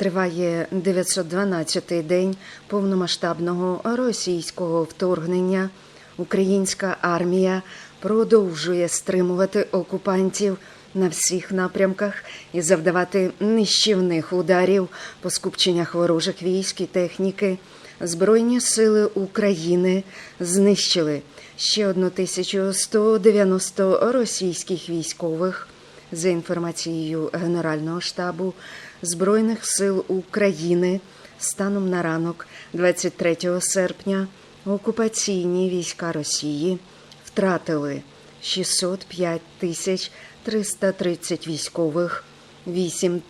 Триває 912-й день повномасштабного російського вторгнення. Українська армія продовжує стримувати окупантів на всіх напрямках і завдавати нищівних ударів по скупченнях ворожих військ і техніки. Збройні сили України знищили ще 1190 російських військових. За інформацією Генерального штабу Збройних сил України, станом на ранок 23 серпня окупаційні війська Росії втратили 605 тисяч 330 військових, 8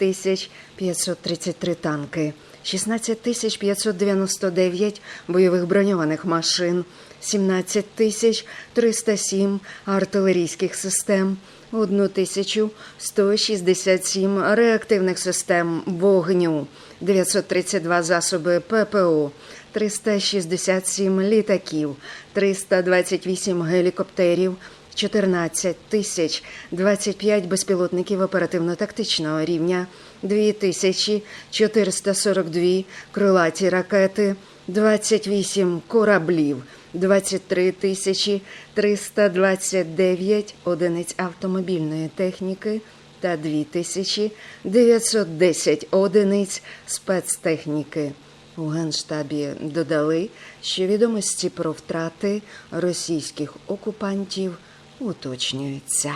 533 танки, 16 тисяч 599 бойових броньованих машин, 17 тисяч 307 артилерійських систем, 1167 реактивних систем вогню, 932 засоби ППО, 367 літаків, 328 гелікоптерів, 14 тисяч 25 безпілотників оперативно-тактичного рівня, 2442 крилаті ракети, 28 кораблів, 23 тисячі 329 одиниць автомобільної техніки та 2910 одиниць спецтехніки. У Генштабі додали, що відомості про втрати російських окупантів уточнюються.